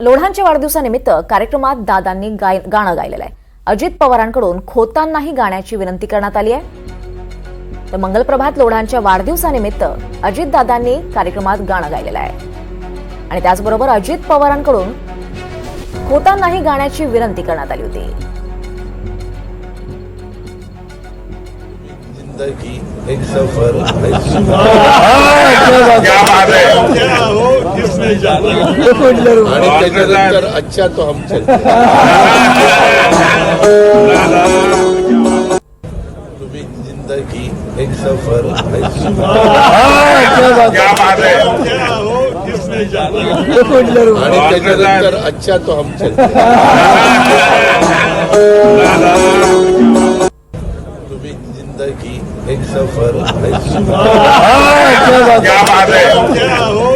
लोढांच्या वाढदिवसानिमित्त कार्यक्रमात दादांनी गाय गाणं गायलेलं आहे. अजित पवारांकडून खोतांनाही गाण्याची विनंती करण्यात आली आहे. तर मंगलप्रभात लोढांच्या वाढदिवसानिमित्त अजितदादांनी कार्यक्रमात गाणं गायलेलं आहे. आणि त्याचबरोबर अजित पवारांकडून खोतांनाही गाण्याची विनंती करण्यात आली होती. जिंदगी एक सफर है। क्या बात है। आणि त्याच्यानंतर अच्छा तो हम चलते तुम्ही ज़िंदगी एक सफ़र क्या बात है। आणि त्याच्यानंतर अच्छा तो हम चलते तुम्ही ज़िंदगी एक सफ़र क्या बात है?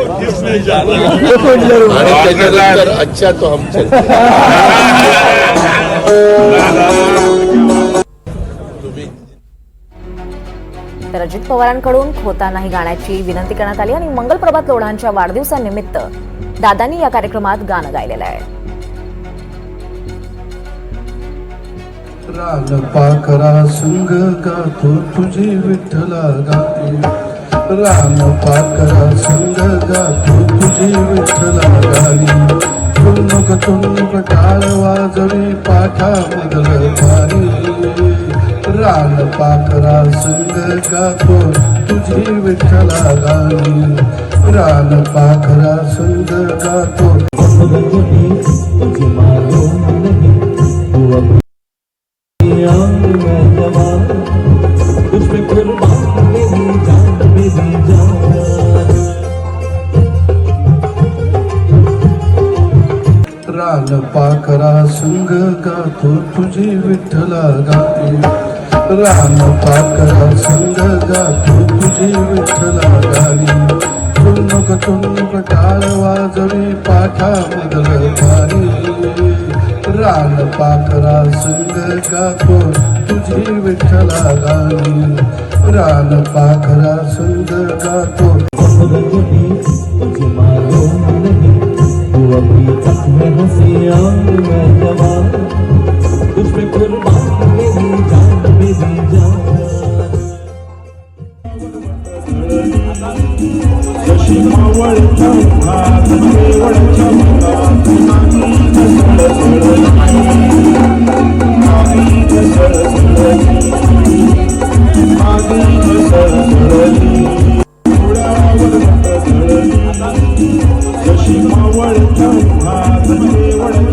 आणि त्याच्यानंतर अच्छा तो हम तर अजित पवारांकडून खोतांनाही गाण्याची विनंती करण्यात आली आणि मंगलप्रभात लोढांच्या वाढदिवसानिमित्त दादांनी या कार्यक्रमात गाणं गायलेलं आहे. रान पाकरा संग गातो तुझे विठ्ठला गाते. रान पाकरा संग गातो वाजवी पाठा पाणी रान पाखरा सुंदर गातो तुझी विठ्ठला गाणी. रान पाखरा सुंदर गातो जपा करा संग गातो तुझे विठ्ठला गाते राम पाकरा संग गातो तुझे विठ्ठला गाणी तुन्नुक तुन्नुक टाळ वाजवी पाठा मदल पाणी राम पाकरा संग गातो तुझे विठ्ठला गाणी राम पाखरा संग गातो जशी Давай.